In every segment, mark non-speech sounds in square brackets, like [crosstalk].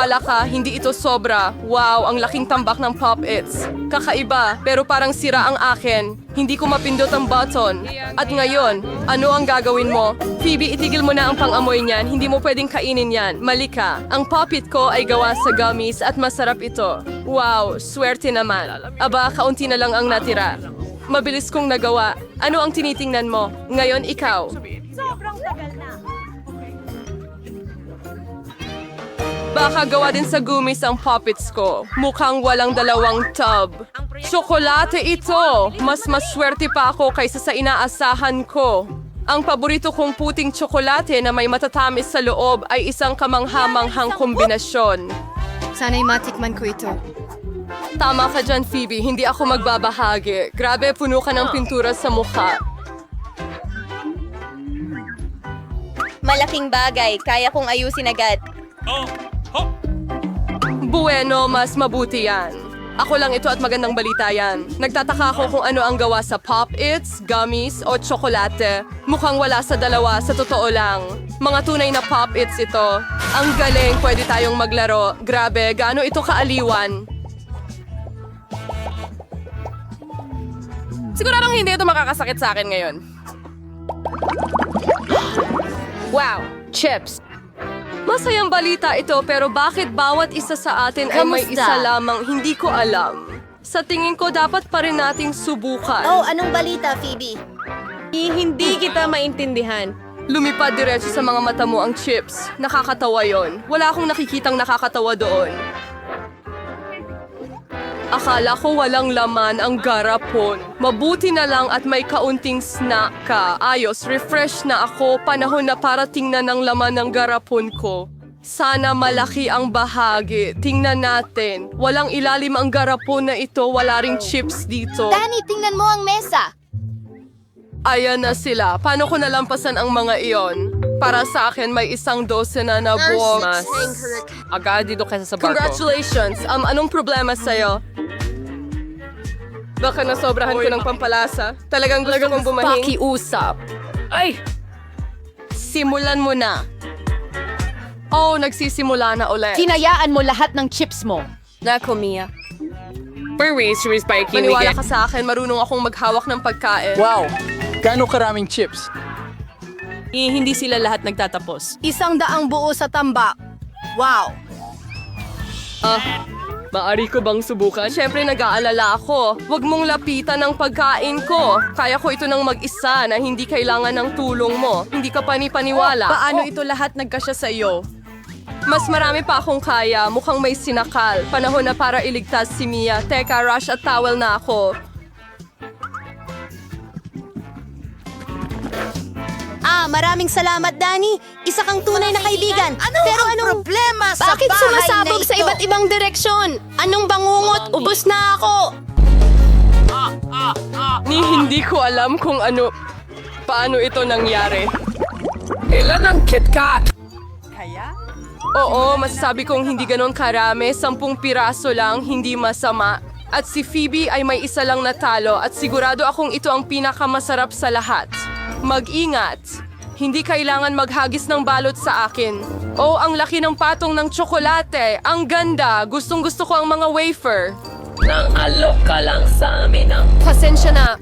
maniwala ka, hindi ito sobra. Wow, ang laking tambak ng Pop-Its. Kakaiba, pero parang sira ang akin. Hindi ko mapindot ang button. At ngayon, ano ang gagawin mo? Phoebe, itigil mo na ang pangamoy niyan. Hindi mo pwedeng kainin yan. Mali ka. Ang Pop-It ko ay gawa sa gummies at masarap ito. Wow, swerte naman. Aba, kaunti na lang ang natira. Mabilis kong nagawa. Ano ang tinitingnan mo? Ngayon, ikaw. Baka gawa din sa gumis ang puppets ko. Mukhang walang dalawang tub. Tsokolate ito! Mas maswerte pa ako kaysa sa inaasahan ko. Ang paborito kong puting tsokolate na may matatamis sa loob ay isang kamanghamanghang kombinasyon. Sana'y matikman ko ito. Tama ka dyan, Phoebe. Hindi ako magbabahagi. Grabe, puno ka ng pintura sa mukha. Malaking bagay. Kaya kong ayusin agad. Bueno, mas mabuti yan. Ako lang ito at magandang balita yan. Nagtataka ako kung ano ang gawa sa Pop-Its, gummies o tsokolate. Mukhang wala sa dalawa, sa totoo lang. Mga tunay na Pop-Its ito. Ang galing, pwede tayong maglaro. Grabe, gaano ito kaaliwan. Siguradong hindi ito makakasakit sa akin ngayon. [gasps] Wow, chips. Masayang balita ito pero bakit bawat isa sa atin ay may Kamusta? isa lamang hindi ko alam. Sa tingin ko dapat pa rin nating subukan. Oh, anong balita, Phoebe? Hindi kita maintindihan. Lumipad diretso sa mga mata mo ang chips. Nakakatawa yon. Wala akong nakikitang nakakatawa doon. Akala ko walang laman ang garapon. Mabuti na lang at may kaunting snack ka. Ayos, refresh na ako. Panahon na para tingnan ang laman ng garapon ko. Sana malaki ang bahagi. Tingnan natin. Walang ilalim ang garapon na ito. Wala ring chips dito. Danny, tingnan mo ang mesa. Ayan na sila. Paano ko nalampasan ang mga iyon? Para sa akin, may isang dosena na box. Agad dito kaysa sa barko. Congratulations! Um, anong problema sa'yo? Baka nasobrahan ko ng pampalasa. Talagang gusto kong bumahing. Pakiusap. Ay! Simulan mo na. Oh, nagsisimula na ulit. Tinayaan mo lahat ng chips mo. Nako, Mia. For race, race by Maniwala ka sa akin, marunong akong maghawak ng pagkain. Wow! Gaano karaming chips? Eh, hindi sila lahat nagtatapos. Isang daang buo sa tambak. Wow! Ah, maari ko bang subukan? Siyempre nag-aalala ako. Huwag mong lapitan ang pagkain ko. Kaya ko ito ng mag-isa na hindi kailangan ng tulong mo. Hindi ka pani-paniwala. Paano ito lahat nagkasya sa iyo? Mas marami pa akong kaya. Mukhang may sinakal. Panahon na para iligtas si Mia. Teka, rush at towel na ako. Ah, maraming salamat, Danny. Isa kang tunay na kaibigan. Pero anong problema sa Bakit bahay sumasabog na sa ito? iba't ibang direksyon? Anong bangungot? Ubus na ako! Ni hindi ko alam kung ano... Paano ito nangyari. Ilan ang KitKat? Oo, masasabi kong hindi ganon karami, sampung piraso lang, hindi masama. At si Phoebe ay may isa lang natalo at sigurado akong ito ang pinakamasarap sa lahat. Mag-ingat! Hindi kailangan maghagis ng balot sa akin. Oh, ang laki ng patong ng tsokolate! Ang ganda! Gustong gusto ko ang mga wafer. Nang alok ka lang sa amin ang... Pasensya na,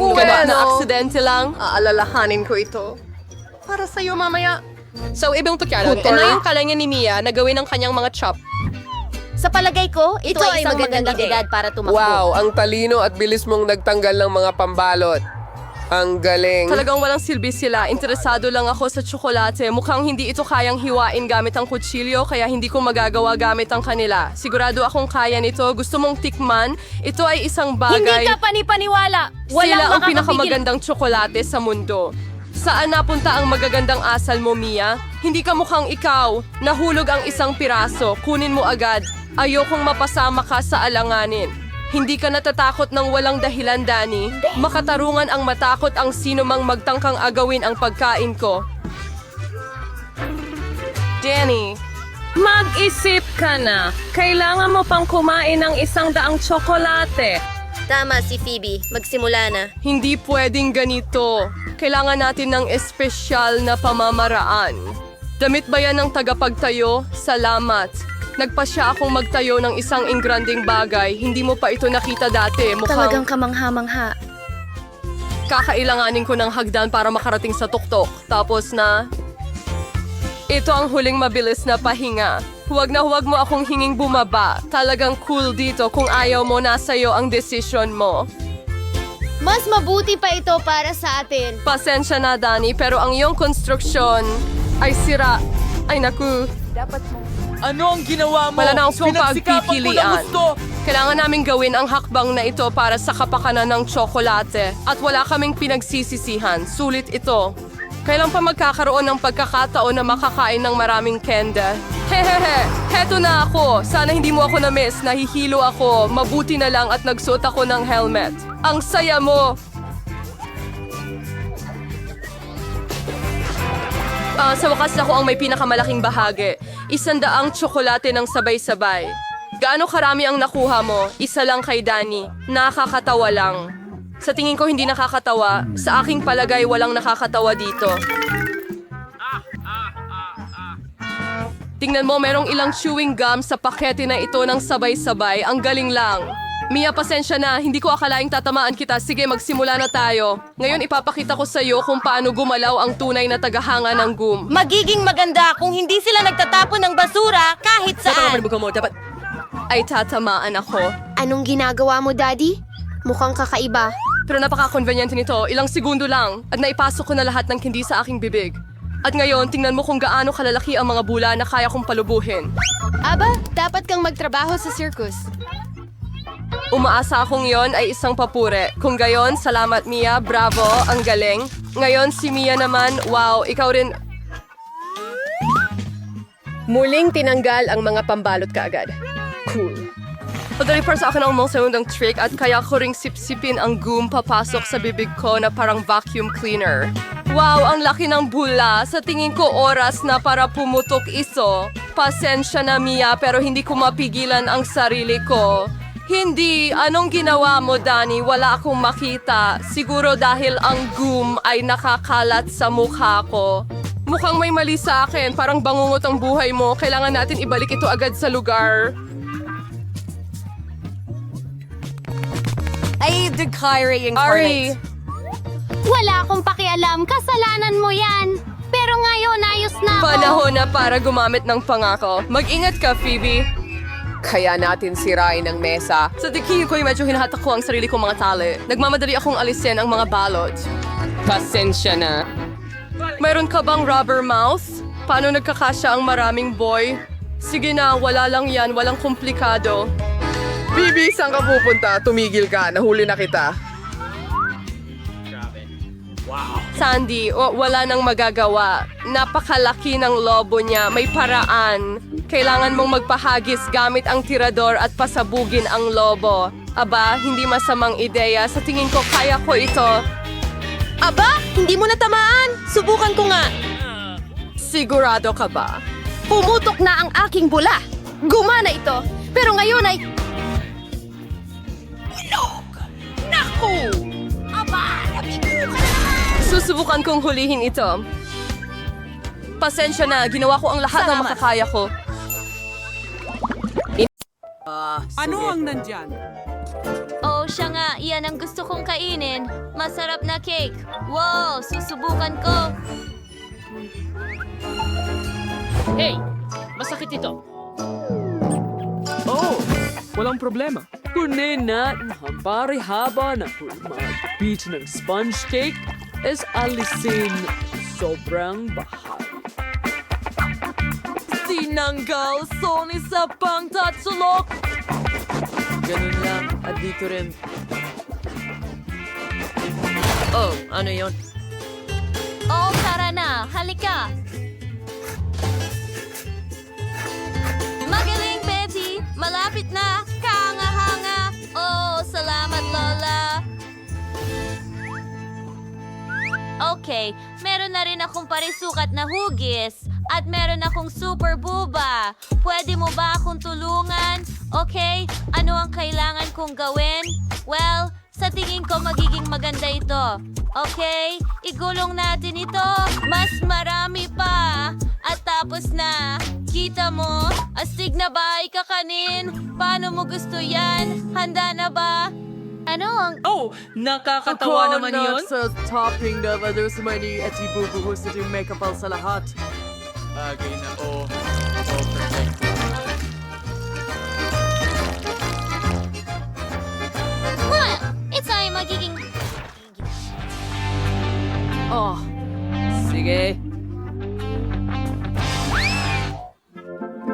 Bueno. lumabas na aksidente lang. Aalalahanin ko ito. Para sa'yo mamaya. So, ibang tukyalan, Hooter. ito na yung kalanya ni Mia na gawin ang kanyang mga chop. Sa palagay ko, ito, Ito ay ay isang magandang magandang edad para tumakbo. Wow, ang talino at bilis mong nagtanggal ng mga pambalot. Ang galing. Talagang walang silbi sila. Interesado lang ako sa tsokolate. Mukhang hindi ito kayang hiwain gamit ang kutsilyo, kaya hindi ko magagawa gamit ang kanila. Sigurado akong kaya nito. Gusto mong tikman? Ito ay isang bagay. Hindi ka panipaniwala! Sila Walang ang makakapigil. pinakamagandang tsokolate sa mundo. Saan napunta ang magagandang asal mo, Mia? Hindi ka mukhang ikaw. Nahulog ang isang piraso. Kunin mo agad. Ayokong mapasama ka sa alanganin. Hindi ka natatakot ng walang dahilan, Danny. Makatarungan ang matakot ang sino mang magtangkang agawin ang pagkain ko. Danny, Mag-isip ka na. Kailangan mo pang kumain ng isang daang tsokolate. Tama si Phoebe. Magsimula na. Hindi pwedeng ganito. Kailangan natin ng espesyal na pamamaraan. Damit ba yan ng tagapagtayo? Salamat. Nagpasya akong magtayo ng isang ingranding bagay. Hindi mo pa ito nakita dati. Mukhang kamangha-mangha. kakailanganin ko ng hagdan para makarating sa tuktok. Tapos na... Ito ang huling mabilis na pahinga. Huwag na huwag mo akong hinging bumaba. Talagang cool dito kung ayaw mo nasa iyo ang desisyon mo. Mas mabuti pa ito para sa atin. Pasensya na, Dani, pero ang iyong konstruksyon ay sira. Ay, naku. Ano ang ginawa mo? Wala na akong pagpipilian. gusto. Kailangan namin gawin ang hakbang na ito para sa kapakanan ng tsokolate. At wala kaming pinagsisisihan. Sulit ito. Kailan pa magkakaroon ng pagkakataon na makakain ng maraming kende? Hehehe, heto na ako. Sana hindi mo ako na-miss. Nahihilo ako. Mabuti na lang at nagsuot ako ng helmet. Ang saya mo! Ah, sa wakas ako ang may pinakamalaking bahagi. Isandaang tsokolate ng sabay-sabay. Gaano karami ang nakuha mo? Isa lang kay Danny. Nakakatawa lang. Sa tingin ko hindi nakakatawa. Sa aking palagay walang nakakatawa dito. Tingnan mo, merong ilang chewing gum sa pakete na ito ng sabay-sabay. Ang galing lang. Mia, pasensya na. Hindi ko akalaing tatamaan kita. Sige, magsimula na tayo. Ngayon ipapakita ko sa iyo kung paano gumalaw ang tunay na tagahanga ng gum. Magiging maganda kung hindi sila nagtatapon ng basura kahit saan. Ay tatamaan ako. Anong ginagawa mo, Daddy? Mukhang kakaiba. Pero napaka-convenient nito. Ilang segundo lang. At naipasok ko na lahat ng kindi sa aking bibig. At ngayon, tingnan mo kung gaano kalalaki ang mga bula na kaya kong palubuhin. Aba, dapat kang magtrabaho sa circus. Umaasa akong yon ay isang papure. Kung gayon, salamat Mia, bravo, ang galing. Ngayon si Mia naman, wow, ikaw rin... Muling tinanggal ang mga pambalot kaagad. Cool. Padali para sa akin ang mga segundang trick at kaya ko ring sipsipin ang goom papasok sa bibig ko na parang vacuum cleaner. Wow, ang laki ng bula. Sa tingin ko oras na para pumutok iso. Pasensya na Mia pero hindi ko mapigilan ang sarili ko. Hindi. Anong ginawa mo, Danny? Wala akong makita. Siguro dahil ang goom ay nakakalat sa mukha ko. Mukhang may mali sa akin. Parang bangungot ang buhay mo. Kailangan natin ibalik ito agad sa lugar. Ay, the Kyrie Ari, Wala akong pakialam. Kasalanan mo yan. Pero ngayon, ayos na ako. panahon na para gumamit ng pangako. Mag-ingat ka, Phoebe. Kaya natin sirain ang mesa. Sa tingin ko'y medyo hinahatak ko ang sarili kong mga tali. Nagmamadali akong alisin ang mga balot. Pasensya na. Mayroon ka bang rubber mouth? Paano nagkakasya ang maraming boy? Sige na, wala lang yan, walang komplikado. Bibi, saan ka pupunta? Tumigil ka. Nahuli na kita. Sandy, wa- wala nang magagawa. Napakalaki ng lobo niya, may paraan. Kailangan mong magpahagis gamit ang tirador at pasabugin ang lobo. Aba, hindi masamang ideya. Sa tingin ko, kaya ko ito. Aba, hindi mo natamaan. Subukan ko nga. Sigurado ka ba? Pumutok na ang aking bula. Gumana ito. Pero ngayon ay... Susubukan kong hulihin ito. Pasensya na, ginawa ko ang lahat ng makakaya ko. Oh, siya nga. Iyan ang gusto kong kainin. Masarap na cake. Wow, susubukan ko. Oh, walang problema. Kunin natin ang haba na mag-beach ng sponge cake is alisin sobrang bahal. Tinanggal, Sony sa pangtatsulok! Ganun lang, at dito rin. Oh, ano yon? Oh, tara na. Halika. Magaling, Betty. Malapit na. Kahanga-hanga. Oh, salamat, Lola. Okay, meron na rin akong parisukat na hugis. At meron akong super buba. Pwede mo ba akong tulungan? Okay, ano ang kailangan kong gawin? Well, sa tingin ko magiging maganda ito. Okay, igulong natin ito. Mas marami pa. At tapos na. Kita mo? Astig na ba? Ikakanin? Paano mo gusto yan? Handa na ba? Ano ang... Oh, nakakatawa naman yun. sa topping na others mani at ibubuhos na yung makeup sa lahat. Bagay na oh. Oh, perfect. Well, it's ay magiging... Oh. Sige.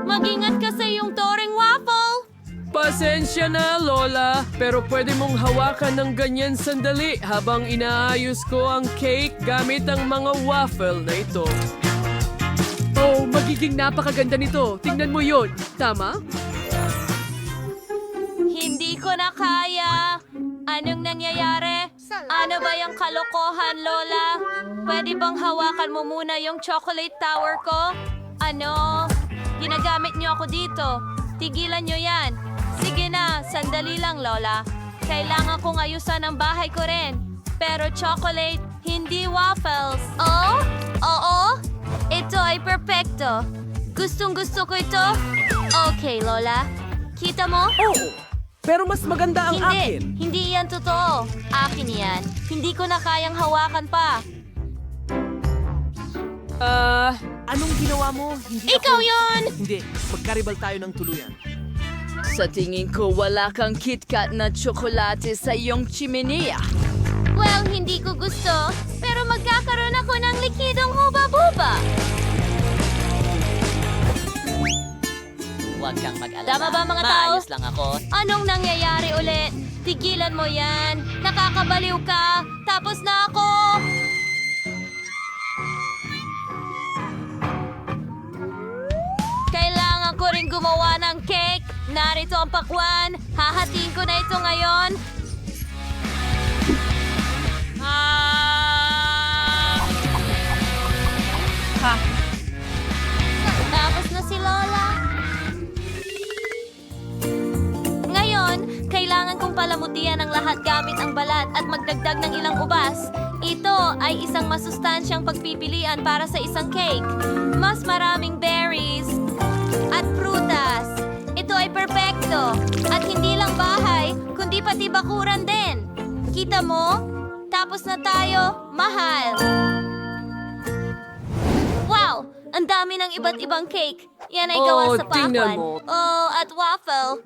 Mag-ingat ka sa iyong waffle! Pasensya na, Lola. Pero pwede mong hawakan ng ganyan sandali habang inaayos ko ang cake gamit ang mga waffle na ito. Oh, magiging napakaganda nito. Tingnan mo yon. Tama? Hindi ko na kaya. Anong nangyayari? Ano ba yung kalokohan, Lola? Pwede bang hawakan mo muna yung chocolate tower ko? Ano? Ginagamit niyo ako dito. Tigilan niyo yan. Sige na, sandali lang, Lola. Kailangan kong ayusan ang bahay ko rin. Pero chocolate, hindi waffles. Oh? Oo? Ito ay perpekto. Gustong gusto ko ito. Okay, Lola. Kita mo? Oo. Pero mas maganda ang hindi, akin. hindi yan totoo. Akin yan. Hindi ko na kayang hawakan pa. Ah, anong ginawa mo? Hindi Ikaw yon! Hindi, magkaribal tayo ng tuluyan. Sa tingin ko, wala kang KitKat na tsokolate sa iyong chimenea. Well, hindi ko gusto, pero magkakaroon ako ng likidong huba-buba. Huwag kang mag-alala. Tama ba, mga tao? Maayos lang ako. Anong nangyayari ulit? Tigilan mo yan. Nakakabaliw ka. Tapos na ako. Narito ang pakwan. Hahatiin ko na ito ngayon. Ah! Tapos na si Lola. Ngayon, kailangan kong palamutian ang lahat gamit ang balat at magdagdag ng ilang ubas. Ito ay isang masustansyang pagpipilian para sa isang cake. Mas maraming berries at prutas. Ito ay perpekto. At hindi lang bahay, kundi pati bakuran din. Kita mo? Tapos na tayo. Mahal. Wow! Ang dami ng iba't ibang cake. Yan ay gawa Oh, sa pakwan. mo. Oh, at waffle.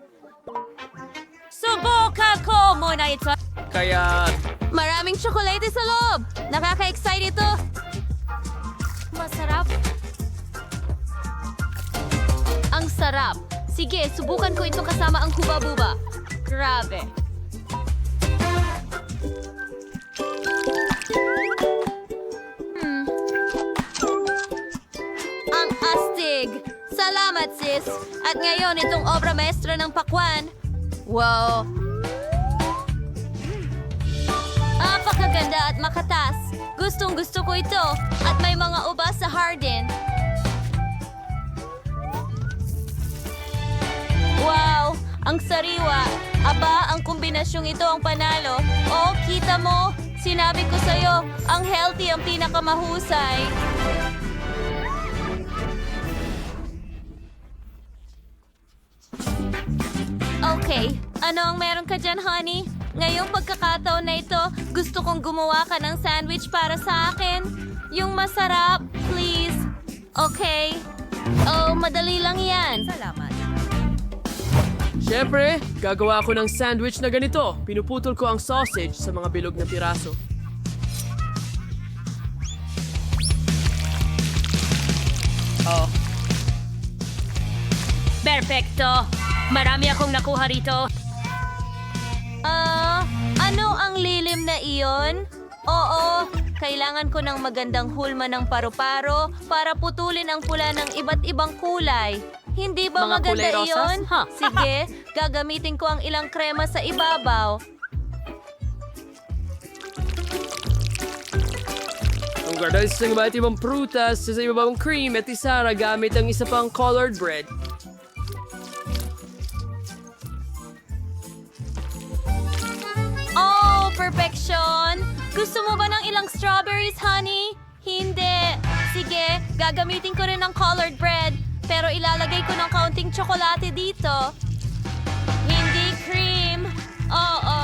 Subukan ko muna ito. Kaya, Maraming tsokolate sa loob. Nakaka-excite ito. Masarap. Ang sarap. Sige, subukan ko ito kasama ang kuba-buba. Grabe. Hmm. Ang astig. Salamat, sis. At ngayon, itong obra maestra ng pakwan. Wow, Napakaganda at makatas. Gustong gusto ko ito. At may mga ubas sa Hardin. Wow! Ang sariwa. Aba, ang kombinasyong ito ang panalo. Oh, kita mo? Sinabi ko sa'yo, ang healthy ang pinakamahusay. Okay, ano ang meron ka dyan, honey? Ngayong pagkakataon na ito, gusto kong gumawa ka ng sandwich para sa akin. Yung masarap, please. Okay. Oh, madali lang yan. Salamat. syempre, gagawa ako ng sandwich na ganito. Pinuputol ko ang sausage sa mga bilog na piraso. Perfecto. Marami akong nakuha rito. Ah, ano ang lilim na iyon? Oo, kailangan ko ng magandang hulma ng paru-paro para putulin ang pula ng iba't ibang kulay. Hindi ba Mga maganda kulay rosas? iyon? Ha. [laughs] Sige, gagamitin ko ang ilang krema sa ibabaw. Ang ganda sa iba't ibang prutas sa ibang cream at isara gamit ang isa pang colored bread. Oh, perfection! Gusto mo ba ng ilang strawberries, honey? Hindi. Sige, Gagamitin ko rin ng colored bread, pero ilalagay ko ng kaunting tsokolate dito. Hindi cream. Oo,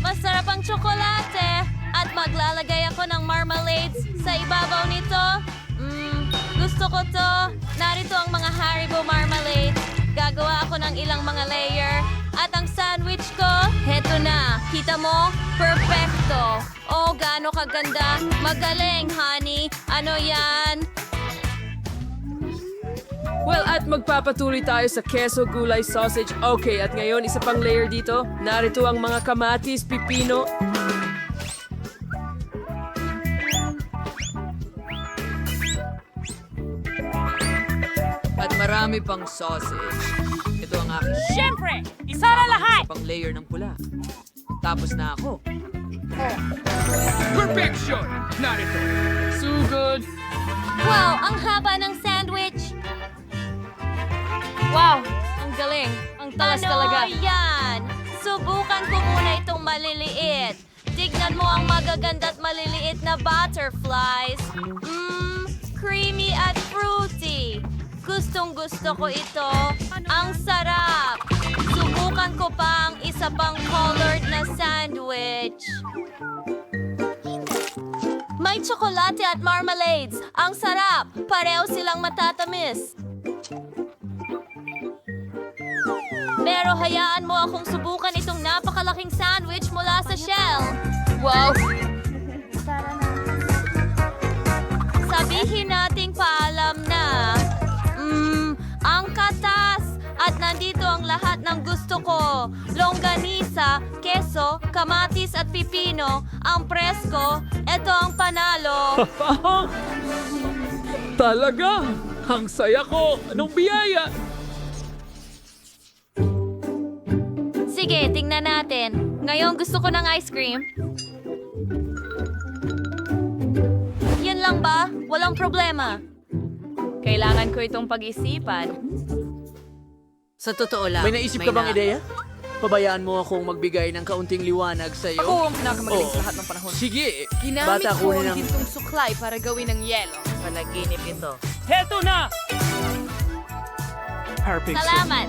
masarap ang tsokolate. At maglalagay ako ng marmalades sa ibabaw nito. Mmm, gusto ko to. Narito ang mga Haribo marmalades. Gagawa ako ng ilang mga layer. At ang sandwich ko, heto na. Kita mo? Perfecto. Oh, gaano kaganda. Magaling, honey. Ano yan? Well, at magpapatuloy tayo sa keso gulay sausage. Okay, at ngayon isa pang layer dito. Narito ang mga kamatis, pipino. At marami pang sausage. Ito ang aking Siyempre, isa na lahat! pang layer ng pula. Tapos na ako. Perfection! Narito. Sugod. Wow, ang haba ng sandwich. Galing. Ang talas Ano talaga. yan? Subukan ko muna itong maliliit. Tignan mo ang magaganda at maliliit na butterflies. Mmm, creamy at fruity. Gustong gusto ko ito. Ang sarap. Subukan ko pa ang isa pang colored na sandwich. May tsokolate at marmalades. Ang sarap. Pareho silang matatamis. Pero hayaan mo akong subukan itong napakalaking sandwich mula sa shell. Wow! Sabihin nating paalam na. Mmm, ang katas! At nandito ang lahat ng gusto ko. Longganisa, keso, kamatis at pipino. Ang presko, ito ang panalo. [laughs] Talaga? Ang saya ko! Anong biyaya? Sige, tingnan natin. Ngayon gusto ko ng ice cream. Yan lang ba? Walang problema. Kailangan ko itong pag-isipan. Sa totoo lang, May naisip ka bang ideya? Pabayaan mo akong magbigay ng kaunting liwanag sa iyo. Ako ang pinakamagaling Oo. sa lahat ng panahon. Sige. Ginamit Bata, ko ang ang- gintong suklay para gawin ng yelo. Panaginip ito. Heto na! Salamat.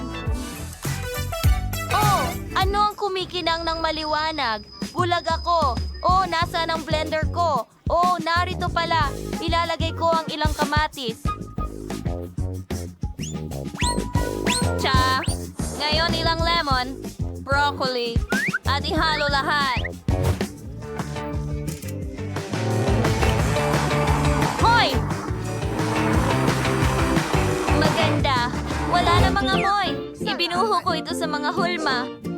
Oh, ano ang kumikinang ng maliwanag? Bulag ako. Oh, nasa ang blender ko? Oh, narito pala. Ilalagay ko ang ilang kamatis. Cha. Ngayon ilang lemon, broccoli, at ihalo lahat. Hoy! Maganda. Wala namang amoy. Ibinuho ko ito sa mga hulma.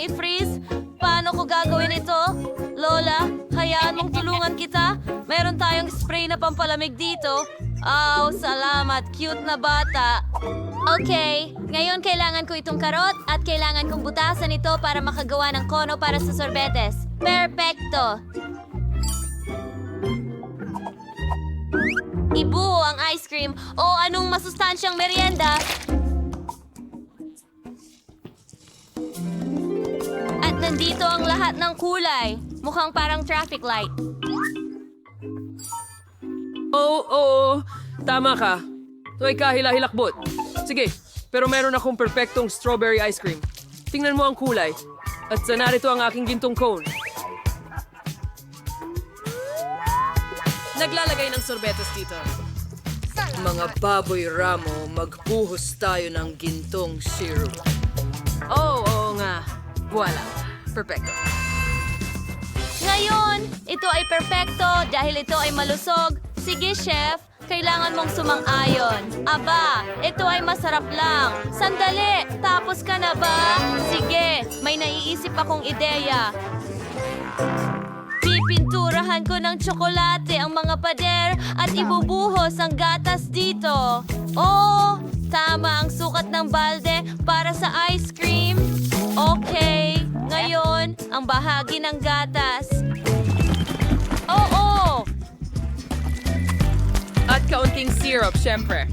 Itong i-freeze. Paano ko gagawin ito? Lola, hayaan mong tulungan kita. Meron tayong spray na pampalamig dito. Aw, salamat. Cute na bata. Okay, ngayon kailangan ko itong karot at kailangan kong butasan ito para makagawa ng kono para sa sorbetes. Perfecto! Ibuo ang ice cream o anong masustansyang merienda. Nandito ang lahat ng kulay. Mukhang parang traffic light. Oo, oo. Tama ka. Ito ay kahila-hilakbot. Sige, pero meron akong perfectong strawberry ice cream. Tingnan mo ang kulay. At sa narito ang aking gintong cone. Naglalagay ng sorbetes dito. Mga baboy ramo, magpuhos tayo ng gintong syrup. Oh, oo nga. Voila. Perfecto. Ngayon, ito ay perpekto dahil ito ay malusog. Sige, chef. Kailangan mong sumang-ayon. Aba, ito ay masarap lang. Sandali, tapos ka na ba? Sige, may naiisip akong ideya. Pipinturahan ko ng tsokolate ang mga pader at ibubuhos ang gatas dito. Oh, tama ang sukat ng balde para sa ice cream. Okay, ngayon, ang bahagi ng gatas. Oo! At kaunting syrup, syempre.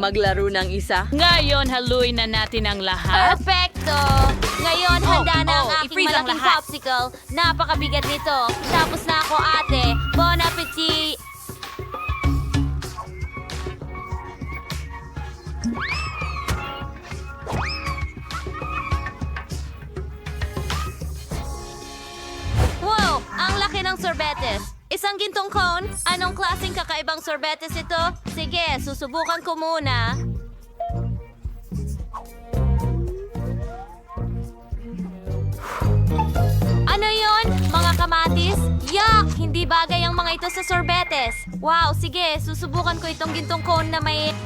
Maglaro ng isa. Ngayon, haluin na natin ang lahat. Perfecto! Ngayon, handa na ang oh, aking ang malaking lahat. popsicle. Napakabigat nito. Tapos na ako, ate. Bon appetit! Sorbetes. Isang gintong cone? Anong klaseng kakaibang sorbetes ito? Sige, susubukan ko muna. Ano yon? Mga kamatis? Yuck! Hindi bagay ang mga ito sa sorbetes. Wow, sige, susubukan ko itong gintong cone na may...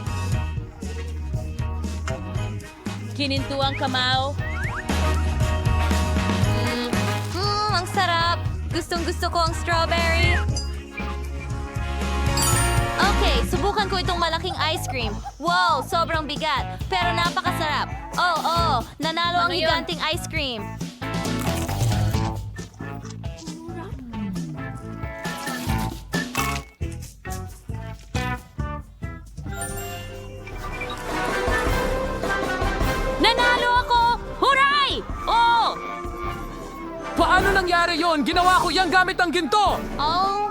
Kinintuang kamao. Gustong gusto ko ang strawberry. Okay, subukan ko itong malaking ice cream. Wow, sobrang bigat. Pero napakasarap. Oh, oh, nanalo ang Ano yun? higanting ice cream. Oh! Paano nangyari yon? Ginawa ko yan gamit ang ginto! Oh,